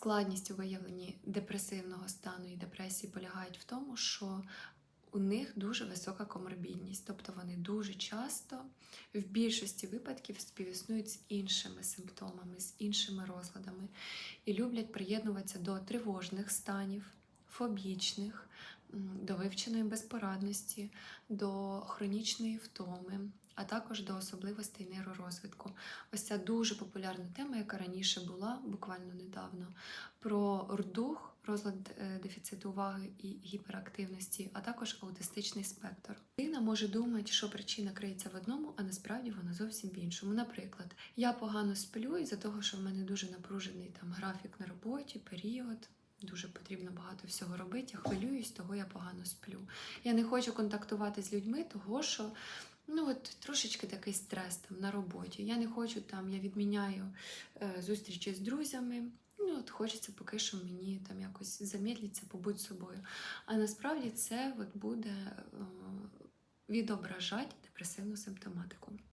Складність у виявленні депресивного стану і депресії полягають в тому, що у них дуже висока коморбідність, тобто вони дуже часто в більшості випадків співіснують з іншими симптомами, з іншими розладами і люблять приєднуватися до тривожних станів, фобічних, до вивченої безпорадності, до хронічної втоми, а також до особливостей нейророзвитку. Ось ця дуже популярна тема, яка раніше була буквально недавно, про рдух, розлад е, дефіциту уваги і гіперактивності, а також аутистичний спектр. Людина може думати, що причина криється в одному, а насправді вона зовсім в іншому. Наприклад, я погано сплю із-за того, що в мене дуже напружений там графік на роботі, період. Дуже потрібно багато всього робити. Я хвилююсь, того я погано сплю. Я не хочу контактувати з людьми, того що ну от трошечки такий стрес там на роботі. Я не хочу там, я відміняю е, зустрічі з друзями. Ну, от хочеться поки що мені там якось замедлитися, побути собою. А насправді це от буде е, відображати депресивну симптоматику.